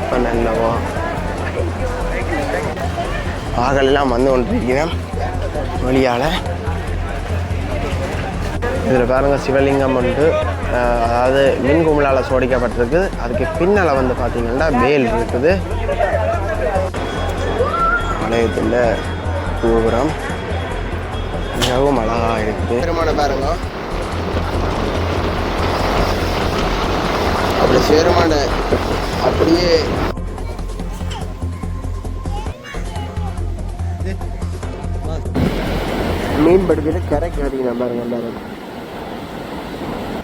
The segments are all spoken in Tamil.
இப்போ நல்லவோ வந்து கொண்டிருக்கிறேன். வழியால் இதில் பாருங்கள் சிவலிங்கம் வந்து அதாவது மின் கும்பலால் சோடிக்கப்பட்டிருக்கு. அதுக்கு பின்னால் வந்து பார்த்தீங்கன்னா வேல் இருக்குது. ஆலயத்தில் கோபுரம். மிகவும் அழகாக இருக்குது பெருமான பாருங்க. அப்படி சேருமான அப்படியே. மீன் பிடிக்கிட்டு கரைக்கு வரீங்க பாருங்க எல்லாரும்.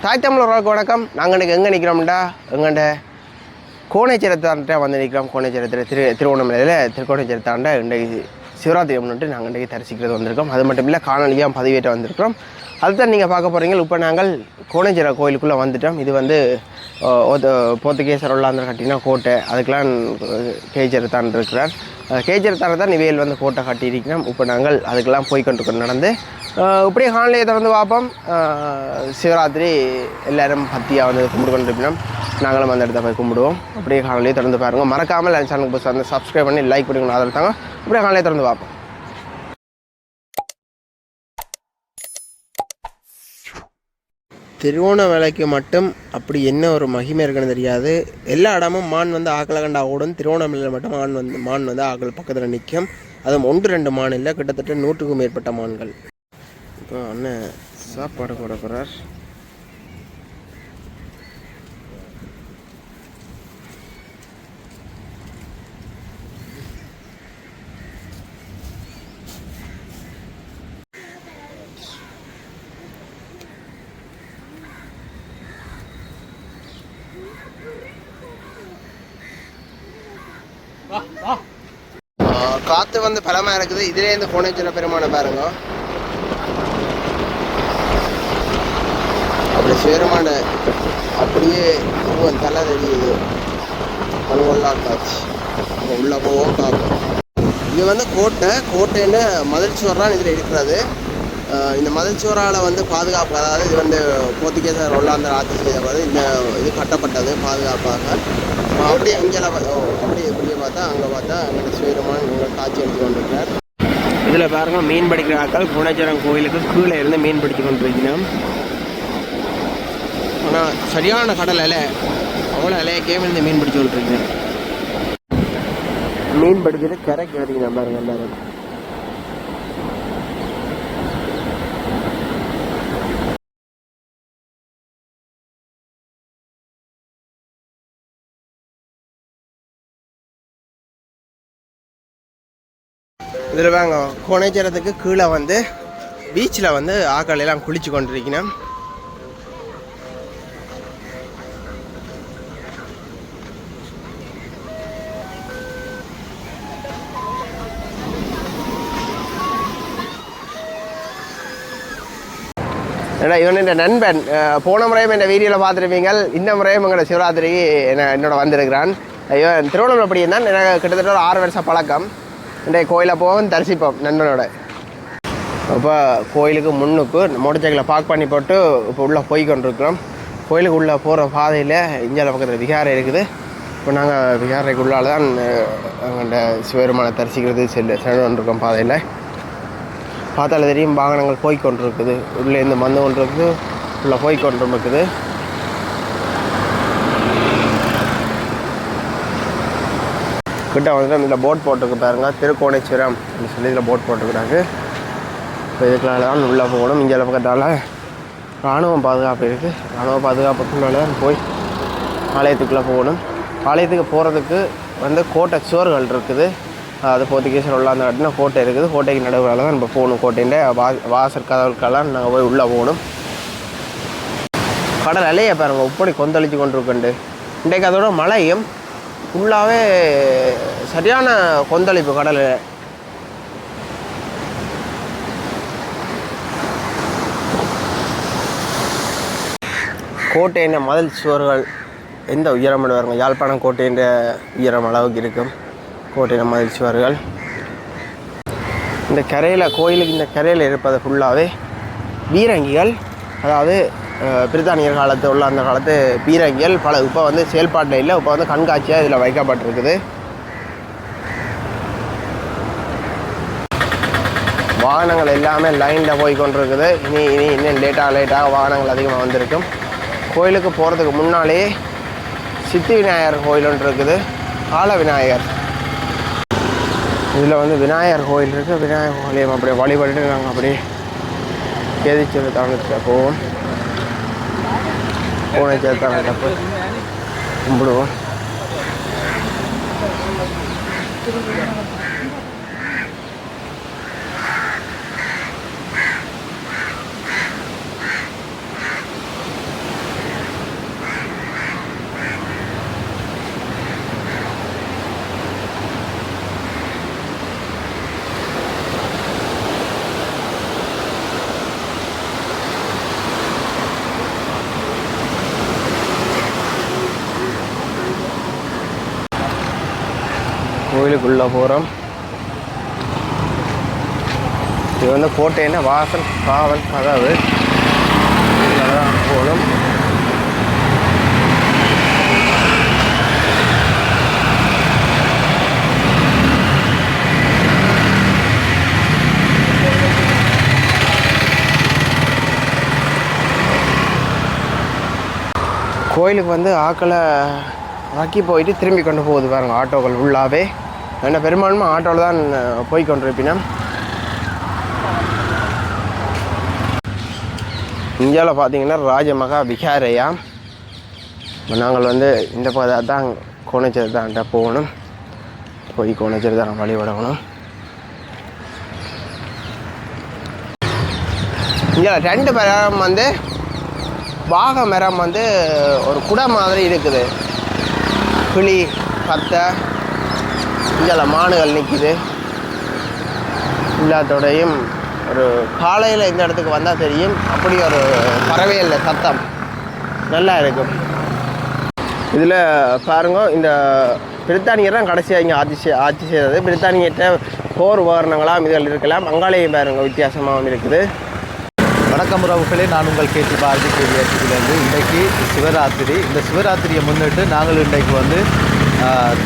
தாய் தமிழர்களுக்கு வணக்கம். நாங்கள் இன்றைக்கி எங்கே நிற்கிறோம்டா எங்கண்ட? கோணைச்சரத்தாண்ட வந்து நிற்கிறோம் கோணைச்சரத்தில் திரு திருவண்ணாமலையில் திருக்கோணைச்சரத்தாண்ட இன்றைக்கு சிவராத்திரி முன்னிட்டு நாங்கள் இன்றைக்கு தரிசிக்கிறது வந்திருக்கோம். அது மட்டும் இல்லை காணொலியாக பதிவேற்ற வந்திருக்கிறோம். அதுதான் நீங்கள் பார்க்க போகிறீங்க இப்போ நாங்கள் கோணைச்சர கோயிலுக்குள்ளே வந்துட்டோம். இது வந்து அஹ், ஒரு போர்த்துகேசர் உள்ளாந்திர கட்டினா கோட்டை. அதுக்கெலாம் கேஜரத்தான் இருக்கிறார். கேஜரத்தான தான் நிவேல் வந்து கோட்டை கட்டியிருக்கிறோம். இப்போ நாங்கள் அதுக்கெல்லாம் போய் கொண்டு நடந்து இப்படியே காணொலியை திறந்து பார்ப்போம். சிவராத்திரி எல்லாரும் பத்தியாக வந்து கும்பிட்டு கொண்டு கொண்டிருப்பினோம். நாங்களும் அந்த இடத்த போய் கும்பிடுவோம். அப்படியே காணொலியை திறந்து பாருங்கள் மறக்காமல் சேனலுக்கு புதுசாக வந்து சப்ஸ்கிரைப் பண்ணி லைக் பண்ணி ஆதரவு தாங்க அப்படியே காணொலியை திறந்து பார்ப்போம். திருவோணமலைக்கு மட்டும் அப்படி என்ன ஒரு மகிமை இருக்குன்னு தெரியாது. எல்லா இடமும் மான் வந்து ஆக்களை கண்டா ஓடும். திருவோணமலையில் மட்டும் மான் வந்து மான் வந்து ஆக்கள் பக்கத்தில் நிற்கும் அதுவும் ஒன்று ரெண்டு மான் இல்லை. கிட்டத்தட்ட நூற்றுக்கும் மேற்பட்ட மான்கள். இப்போ அண்ணன் சாப்பாடு போட போகிறார் காற்று வந்து பலமாக இருக்குது. இதுலேருந்து சின்ன பெருமான பாருங்க. அப்படி சேருமான அப்படியே தலை தெரியுது கண்கொள்ளா காட்சி. உள்ள போவோம் காக்கும் இது வந்து கோட்டை. கோட்டைன்னு மதில் சுவர்லாம் இதில் இருக்கிறது. இந்த மதில் வந்து பாதுகாப்பு அதாவது இது வந்து போர்த்துகேசர் ஒல்லாந்தர் ஆட்சி செய்தபோது இந்த இது கட்டப்பட்டது பாதுகாப்பாக. அப்படி அப்படியே அப்படி அப்படியே இப்படியே பார்த்தா அங்கே பார்த்தா அங்கே சுயமான உங்கள் காட்சி எடுத்து கொண்டிருக்கிறார். இதில் பாருங்கள் மீன் பிடிக்கிற ஆட்கள் குணேச்சரம் கோயிலுக்கு கீழே இருந்து மீன் பிடிச்சு கொண்டிருக்கிறோம் ஆனால் சரியான கடல் அலை அவ்வளோ அலையை இருந்து மீன் பிடிச்சு கொண்டிருக்கிறேன் மீன் பிடிச்சிட்டு கரைக்கு வரீங்க பாருங்கள் எல்லாரும். இதில் வாங்க கோணேச்சரத்துக்கு கீழே வந்து பீச்சில் வந்து ஆக்கள் எல்லாம் குளிச்சு கொண்டிருக்கணும் ஏன்னா இவன் என் நண்பன் போன முறையும் என் வீடியோவில் பார்த்துருப்பீங்க இந்த முறையும் எங்களோட சிவராத்திரிக்கு என்ன என்னோட வந்திருக்கிறான். இவன் திருவண்ணாமலை அப்படி இருந்தான் எனக்கு கிட்டத்தட்ட ஒரு ஆறு வருஷம் பழக்கம். இன்றைக்கு கோயிலை போவோம் தரிசிப்போம் நண்பனோட. அப்போ கோயிலுக்கு முன்னுக்கு மோட்டர் பார்க் பண்ணி போட்டு இப்போ உள்ளே போய் கொண்டிருக்கிறோம். கோயிலுக்கு உள்ளே போகிற பாதையில் இந்தியாவில் பக்கத்தில் விகாரை இருக்குது. இப்போ நாங்கள் விகாரைக்கு உள்ளால தான் அங்கே சிவருமான தரிசிக்கிறது செல்லு சென்று கொண்டிருக்கோம் பாதையில். பார்த்தால தெரியும் வாகனங்கள் போய் கொண்டிருக்குது. உள்ளேருந்து வந்து கொண்டிருக்குது உள்ளே போய் கொண்டிருக்குது. கிட்ட வந்துட்டு இதில் போட் போட்டிருக்கு பாருங்கள் திருக்கோணேஸ்வரம் அப்படின்னு சொல்லி இதில் போட் போட்டுக்கிறாங்க இப்போ இதுக்குள்ளால தான் உள்ளே போகணும். இங்கே பக்கத்தால் இராணுவம் பாதுகாப்பு இருக்குது இராணுவ பாதுகாப்புக்குள்ளால போய் ஆலயத்துக்குள்ளே போகணும். ஆலயத்துக்கு போகிறதுக்கு வந்து கோட்டை சுவர்கள் இருக்குது. அது போர்த்துகீசர் உள்ள அந்த இடத்துல கோட்டை இருக்குது. கோட்டைக்கு நடுவில் தான் நம்ம போகணும். கோட்டைன்ற வா வாசல் கதவுக்கெல்லாம் நாங்கள் போய் உள்ளே போகணும். கடல் அலையை பாருங்கள் உப்படி கொந்தளிச்சு கொண்டிருக்குண்டு. இன்றைக்கு அதோட மழையும் ஃபுல்லாகவே சரியான கொந்தளிப்பு கடல். கோட்டையின் மதில் சுவர்கள் எந்த உயரம் வருங்க? யாழ்ப்பாணம் கோட்டையின் உயரம் அளவுக்கு இருக்கும். கோட்டையின் மதில் சுவர்கள். இந்த கரையில் கோயிலுக்கு இந்த கரையில் இருப்பது ஃபுல்லாகவே வீரங்கிகள் அதாவது பிரித்தானியர் காலத்து உள்ள அந்த காலத்து பீரங்கிகள் பல இப்போ வந்து செயல்பாட்டில் இல்லை. இப்போ வந்து கண்காட்சியாக இதில் வைக்கப்பட்டிருக்குது. வாகனங்கள் எல்லாமே லைனில் போய் கொண்டிருக்குது. இனி இனி இன்னும் லேட்டாக லேட்டாக வாகனங்கள் அதிகமாக வந்திருக்கும். கோயிலுக்கு போகிறதுக்கு முன்னாலேயே சித்தி விநாயகர் கோயில் ஒன்று இருக்குது. கால விநாயகர். இதில் வந்து விநாயகர் கோயில் இருக்குது விநாயகர் கோயிலையும் அப்படியே வழிபட்டு நாங்கள் அப்படியே கேதிச்சல் தானத்தில் போவோம். பூனைச்சல் தானத்தில் போய் கும்பிடுவோம். கோயிலுக்குள்ளே போகிறோம் இது வந்து கோட்டைன்னா வாசல் காவல் கதவு. போகணும். கோயிலுக்கு வந்து ஆக்களை ஆக்கி போயிட்டு திரும்பி கொண்டு போகுது பாருங்க ஆட்டோக்கள் உள்ளாவே. என்ன பெரும்பான்மை ஆட்டோவில் தான் போய் கொண்டிருப்பினேன் இந்தியாவில் பார்த்தீங்கன்னா ராஜமகா விகாரையா நாங்கள் வந்து இந்த பாதை தான் கோணச்சேரி தான் போகணும். போய் கோணச்சேரி தான் வழிபடணும். இங்கே ரெண்டு மரம் வந்து வாக மரம் வந்து ஒரு குடை மாதிரி இருக்குது. கிளி கத்தை இங்கே மானுகள் நிற்கிது எல்லாத்தோடையும் ஒரு காலையில் இந்த இடத்துக்கு வந்தால் தெரியும். அப்படி ஒரு பறவையில் சத்தம். நல்லா இருக்கும். இதில் பாருங்க இந்த பிரித்தானியர் தான் கடைசியாக இங்கே ஆட்சி செய் ஆட்சி செய்தது. பிரித்தானியர்கிட்ட போர் உபகரணங்களாம் இதுகள் இருக்கலாம். அங்காலேயும் பாருங்க வித்தியாசமாகவும் இருக்குது வணக்கம் உறவுகளே நான் உங்கள் கேட்டு பாரதி கேள்வி இன்றைக்கு சிவராத்திரி. இந்த சிவராத்திரியை முன்னிட்டு நாங்கள் இன்றைக்கு வந்து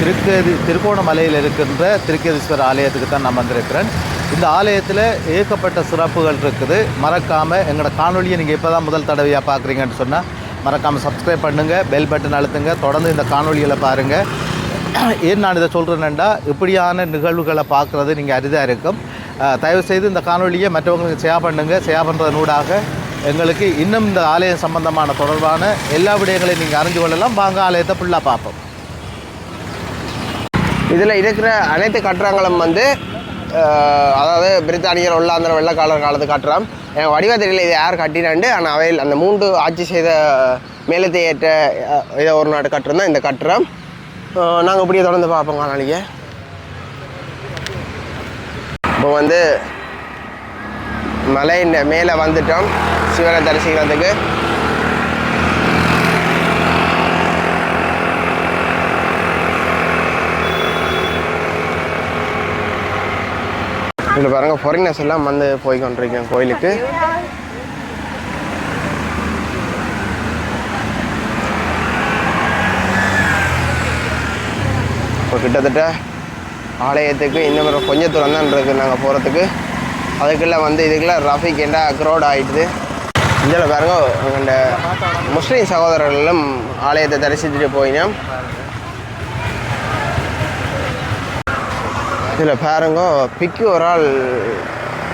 திருக்கதி திருக்கோணமலையில் இருக்கின்ற திருக்கதீஸ்வரர் ஆலயத்துக்கு தான் நான் வந்திருக்கிறேன். இந்த ஆலயத்தில் ஏகப்பட்ட சிறப்புகள் இருக்குது. மறக்காமல் எங்களோட காணொலியை நீங்கள் இப்போ தான் முதல் தடவையாக பார்க்குறீங்கன்னு சொன்னால் மறக்காமல் சப்ஸ்கிரைப் பண்ணுங்கள் பெல் பட்டன் அழுத்துங்க தொடர்ந்து இந்த காணொலிகளை பாருங்கள் ஏன் நான் இதை சொல்கிறேன்னா இப்படியான நிகழ்வுகளை பார்க்குறது நீங்கள் அரிதாக இருக்கும். தயவுசெய்து இந்த காணொலியை மற்றவங்களுக்கு ஷேர் பண்ணுங்கள் ஷேர் பண்ணுறதனூடாக எங்களுக்கு இன்னும் இந்த ஆலயம் சம்பந்தமான தொடர்பான எல்லா விடயங்களையும் நீங்கள் அறிஞ்சு கொள்ளலாம். வாங்க ஆலயத்தை ஃபுல்லாக பார்ப்போம். இதில் இருக்கிற அனைத்து கட்டுறங்களும் வந்து அதாவது பிரித்தானியர் உள்ளாந்திர வெள்ளக்காலர் காலத்து கட்டுறம். எனக்கு வடிவ தெரியல இது யார் கட்டினாண்டு ஆனால் அவையில் அந்த மூன்று ஆட்சி செய்த மேலத்தை ஏற்ற இதை ஒரு நாடு கட்டுறம் தான் இந்த கட்டுறம். நாங்கள் இப்படியே தொடர்ந்து பார்ப்போம் நாளைக்கு இப்போ வந்து மலையின் மேலே வந்துட்டோம் சிவனை தரிசிக்கிறதுக்கு. இதில் பாருங்க ஃபாரினர்ஸ் எல்லாம் வந்து போய் கொண்டிருக்கேன் கோயிலுக்கு. இப்போ கிட்டத்தட்ட ஆலயத்துக்கு இன்னும் மாதிரி கொஞ்சம் தூரம் தான் இருக்குது நாங்கள் போகிறதுக்கு அதுக்குள்ளே வந்து இதுக்குள்ளே ரஃபிக் எண்டா க்ரௌட் ஆகிடுது இதில் பாருங்க இந்த முஸ்லீம் சகோதரர்களும் ஆலயத்தை தரிசிச்சுட்டு போயினோம். இதில் பாருங்க பிக்கு ஒரு ஆள்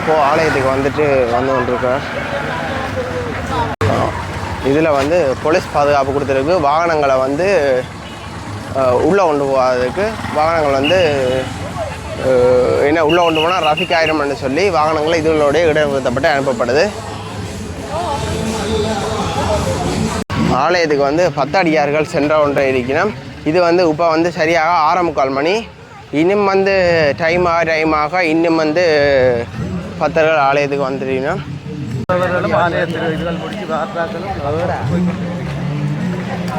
போ ஆலயத்துக்கு வந்துட்டு வந்து கொண்டிருக்கார். இதில் வந்து போலீஸ் பாதுகாப்பு கொடுத்துருக்கு. வாகனங்களை வந்து உள்ளே கொண்டு போகாததுக்கு வாகனங்கள் வந்து என்ன உள்ளே கொண்டு போனால் ரஃபிக் ஆயிரம்னு சொல்லி வாகனங்களை இதுகளோடைய இடைநிறுத்தப்பட்டு அனுப்பப்படுது. ஆலயத்துக்கு வந்து பத்தடியார்கள் சென்ற ஒன்றை இருக்கணும் இது வந்து இப்போ வந்து சரியாக ஆறே முக்கால் மணி. இன்னும் வந்து டைம் ஆக டைம் ஆக இன்னும் வந்து பத்தர்கள் ஆலயத்துக்கு வந்துருக்கணும்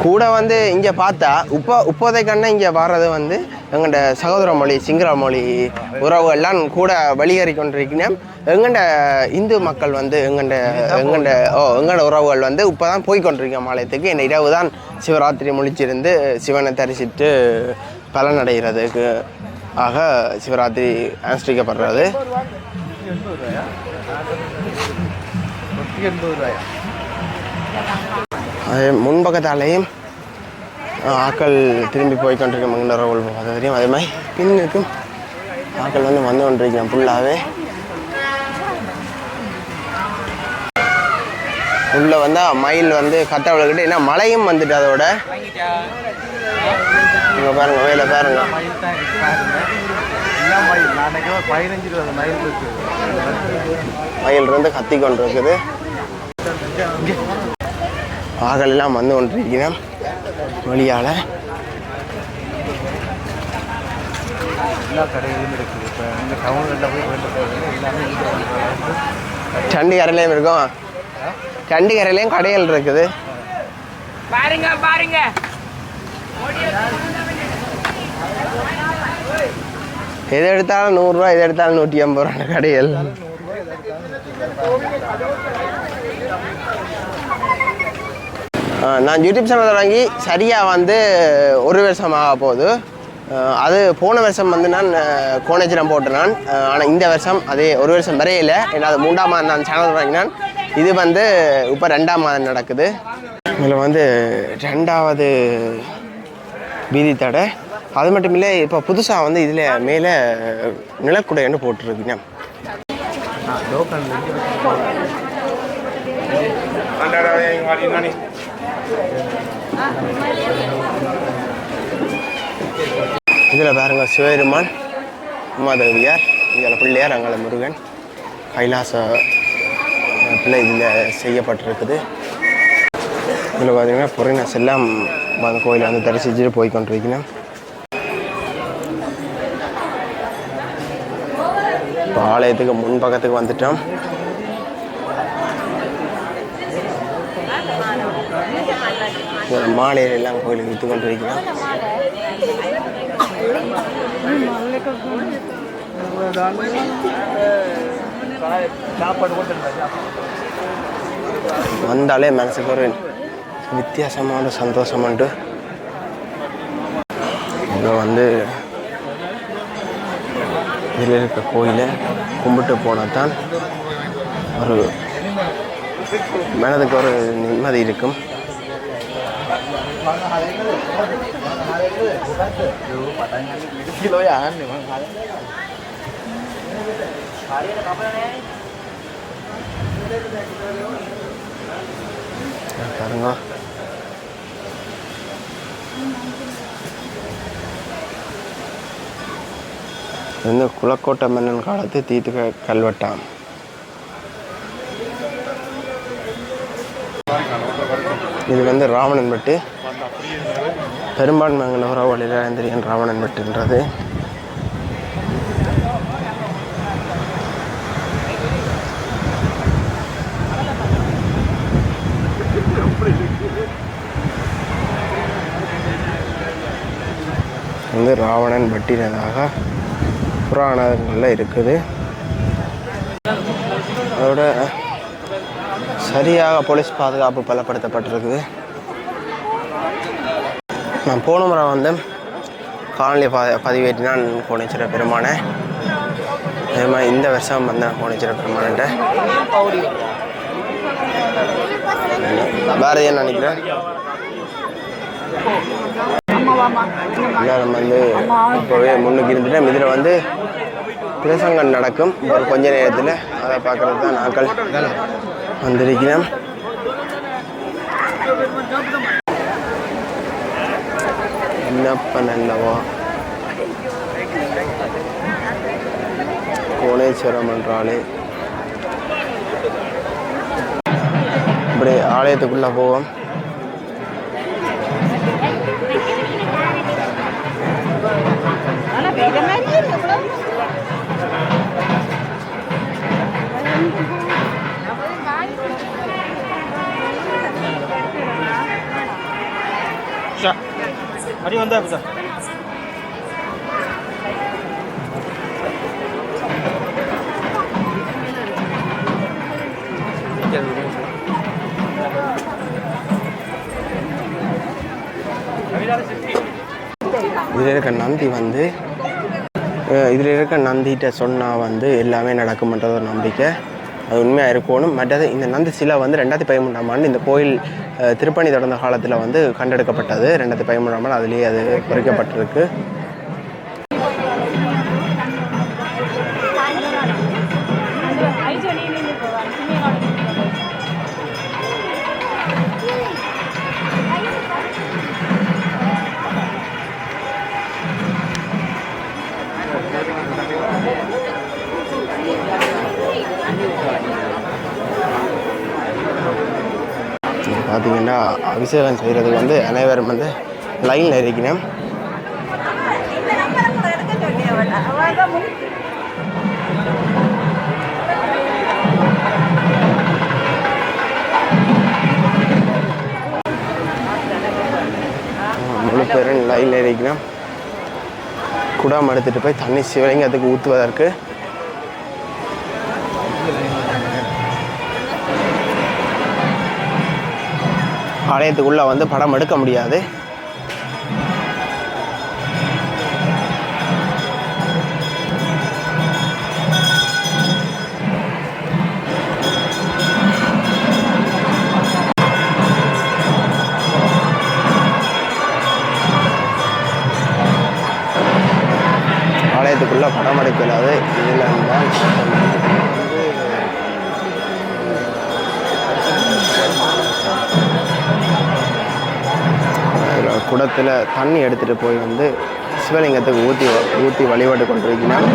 கூட வந்து இங்கே பார்த்தா இப்போ இப்போதைக்கண்ணா இங்கே வர்றது வந்து எங்கள்ட சகோதர மொழி சிங்கள மொழி உறவுகள்லாம் கூட வெளியேறி கொண்டிருக்கிறேன் எங்கள்ட இந்து மக்கள் வந்து எங்கள்ட எங்கள்ட ஓ எங்கள்ட உறவுகள் வந்து இப்போ தான் போய் கொண்டிருக்கோம் ஆலயத்துக்கு இந்த இரவு தான் சிவராத்திரி முழிச்சிருந்து சிவனை தரிசித்து பலனடைகிறதுக்கு ஆக சிவராத்திரி அனுஷ்டிக்கப்படுறது. அதே அது முன்பக்கத்தாலேயும் ஆக்கள் திரும்பி போய் கொண்டிருக்க மங்கனர்கள் அது தெரியும் அதே மாதிரி பின்னுக்கும் ஆக்கள் வந்து வந்து கொண்டிருக்கிறேன் ஃபுல்லாகவே உள்ளே வந்தால் மயில் வந்து கத்த விழுக்கிட்டு ஏன்னா மழையும் வந்துட்டு அதோட இங்கே பாருங்க வேலை பாருங்க. மயில்? தான் இருக்கு பாருங்க என்ன மயில் நாளைக்கு பதினஞ்சு இருபது மயில் இருக்கு மயில் இருந்து கத்தி கொண்டு இருக்குது. ஆக்கள் எல்லாம் வந்து கொண்டிருக்கிறேன் வழியால் எல்லா கடைகளும் இருக்குது. இப்போ இந்த டவுன்களில் போய் வேண்டது எல்லாமே இங்கே வந்து சண்டிகரையிலையும் இருக்கும். சண்டிகரையிலையும் கடைகள் இருக்குது. பாருங்க பாருங்க. எது எடுத்தாலும் நூறுரூவா எது எடுத்தாலும் நூற்றி ஐம்பது ரூபா கடைகள் நான் யூடியூப் சேனல் தொடங்கி சரியாக வந்து ஒரு வருஷம் ஆக போகுது. அது போன வருஷம் வந்து நான் கோணேஜிரம் போட்டு நான். ஆனால் இந்த வருஷம் அதே ஒரு வருஷம் வரையில ஏன்னா அது மூன்றாம் மாதம் நான் சேனல் தொடங்கினான் இது வந்து இப்போ ரெண்டாம் மாதம் நடக்குது. இதில் வந்து ரெண்டாவது வீதி தடை. அது மட்டும் இல்லை இப்போ புதுசாக வந்து இதில் மேலே நிலக்குடைன்னு போட்டிருக்குங்க. இதில் பாருங்க சிவபெருமான் உமாதேவியார் இதில் பிள்ளையார் அங்கே முருகன் கைலாச பிள்ளை இதில் செய்யப்பட்டிருக்குது. இதில் பார்த்தீங்கன்னா புறநஸ் எல்லாம் அந்த கோயிலை வந்து தரிசிச்சுட்டு போய் கொண்டிருக்கிறேன் இப்போ ஆலயத்துக்கு முன்பக்கத்துக்கு வந்துட்டோம். இதில் மாலையில எல்லாம் கோயிலுக்கு விற்று கொண்டிருக்கிறோம். சாப்பாடு வந்தாலே மனசுக்கு ஒரு வித்தியாசமான சந்தோஷம் உண்டு. இங்கே வந்து இதில் இருக்க கோயிலை கும்பிட்டு போனால் தான் ஒரு மனதுக்கு ஒரு நிம்மதி இருக்கும். பாருங்க. வந்து குலக்கோட்டை மன்னன் காலத்து தீர்த்து கல்வெட்டாம். இது வந்து ராவணன் பட்டு பெரும்பான்மை நகர வழியிலேந்திரியன் ராவணன் பட்டுன்றது வந்து ராவணன் பட்டினதாக புராணங்களில் இருக்குது. அதோட சரியாக போலீஸ் பாதுகாப்பு பலப்படுத்தப்பட்டிருக்குது. நான் போன முறை வந்து காலனி ப பதிவேற்றினான் கோணேஸ்வர பெருமானை. அதே மாதிரி இந்த வருஷம் வந்தேன் கோணேஸ்வர பெருமான்ட்ட வேறு ஏன் நினைக்கிறேன் எல்லாரும் வந்து இப்போவே முன்னுக்கு இருந்துட்டு இதில் வந்து பிரசங்கம் நடக்கும். ஒரு கொஞ்ச நேரத்தில் அதை பார்க்கறது தான் நாங்கள் வந்திருக்கிறேன் என்னப்ப நல்லவா? கோணேஸ்வரம் என்றாலே. இப்படி ஆலயத்துக்குள்ளே போவோம். அப்படியே வந்தா சார் இதில் வந்து இதில் இருக்க நந்திகிட்ட சொன்னால் வந்து எல்லாமே நடக்கும்ன்றது ஒரு நம்பிக்கை. அது உண்மையாக இருக்கணும் மற்றது இந்த நந்தி சிலை வந்து ரெண்டாயிரத்தி பதிமூன்றாம் ஆண்டு இந்த கோயில் திருப்பணி தொடர்ந்த காலத்தில் வந்து கண்டெடுக்கப்பட்டது. ரெண்டாயிரத்தி பதிமூன்றாம் ஆண்டு அதுலேயே அது பொறிக்கப்பட்டிருக்கு. அபிஷேகம் செய்கிறதுக்கு வந்து அனைவரும் வந்து லைனில் இருக்கிறேன் முழு பேரும் லைனில் இருக்கிறேன் குடம் எடுத்துகிட்டு போய் தண்ணி சிவலிங்கத்துக்கு ஊற்றுவதற்கு ஆலயத்துக்குள்ளே வந்து படம் எடுக்க முடியாது. அதில் தண்ணி எடுத்துகிட்டு போய் வந்து சிவலிங்கத்துக்கு ஊற்றி ஊற்றி வழிபாடு கொண்டிருக்கிறார்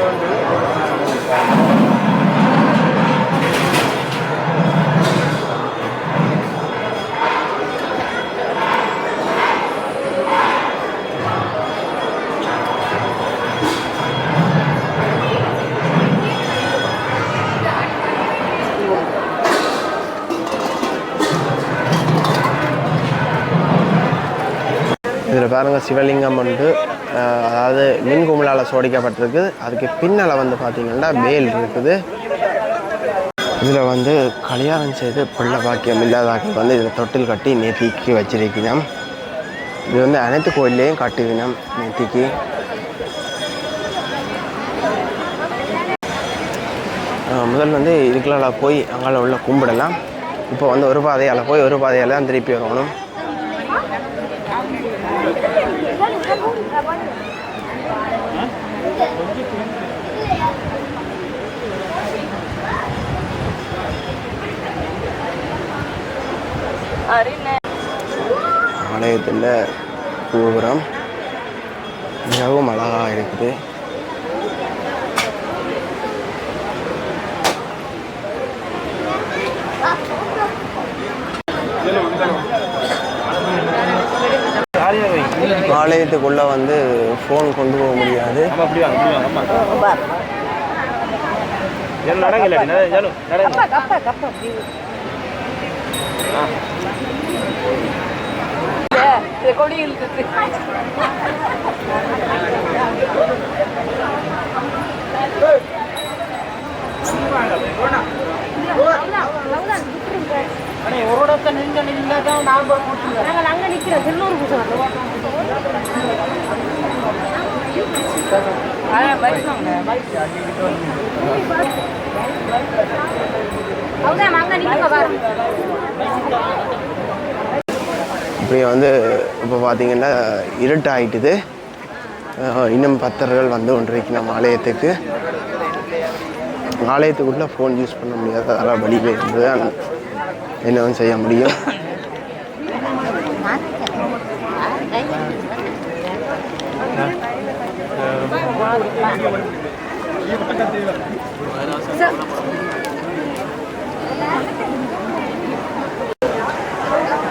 இதில் பாருங்கள் சிவலிங்கம் வந்து அதாவது மின் குமிழால் சோடிக்கப்பட்டிருக்கு அதுக்கு பின்னால் வந்து பார்த்தீங்கன்னா வேல் இருக்குது. இதில் வந்து கல்யாணம் செய்து பிள்ளை பாக்கியம் இல்லாதாக்கள் வந்து இதில் தொட்டில் கட்டி நேத்திக்கு வச்சிருக்கணும் இது வந்து அனைத்து கோயில்லையும் கட்டுவினம் நேத்திக்கு. முதல் வந்து இதுக்குள்ள போய் அங்கால உள்ள கும்பிடலாம். இப்போ வந்து ஒரு பாதையால் போய் ஒரு பாதையால் தான் திருப்பி வரணும். ஆலயத்தில் கோபுரம் மிகவும் அழகாக இருக்குது. ஆலயத்துக்குள்ளே வந்து ஃபோன் கொண்டு போக முடியாது. இல்லாட்டி நட- ஜனு நடங்க நாங்கள் அங்கே நிற்கிறோம் திருநூறு பூசம் இப்படி வந்து இப்போ பார்த்தீங்கன்னா இருட்டாயிட்டுது. இன்னும் பக்தர்கள் வந்து கொண்டிருக்கணும் ஆலயத்துக்கு. ஆலயத்துக்குள்ளே ஃபோன் யூஸ் பண்ண முடியாத அதெல்லாம் வெளியில் இருந்து என்னவும் செய்ய முடியும்?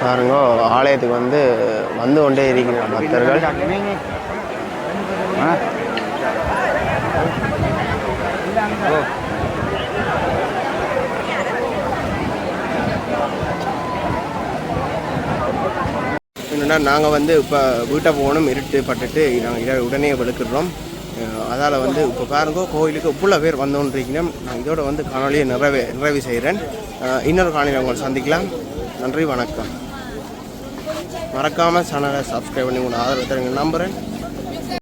பாருங்க ஆலயத்துக்கு வந்து வந்து கொண்டே இருக்கிற பக்தர்கள். என்னென்னா நாங்கள் வந்து இப்போ வீட்டை போகணும் இருட்டு பட்டுட்டு நாங்கள் உடனே வெளுக்கிறோம். அதால் வந்து இப்போ பாருங்க கோயிலுக்கு இவ்வளோ பேர் வந்தோன்றீங்கன்னா நான் இதோட வந்து காணொலியை நிறைவே நிறைவு செய்கிறேன் இன்னொரு காணொலியை உங்களை சந்திக்கலாம். நன்றி வணக்கம். மறக்காமல் சேனலை சப்ஸ்கிரைப் பண்ணி உங்களை ஆதரவு தருங்க நம்புகிறேன்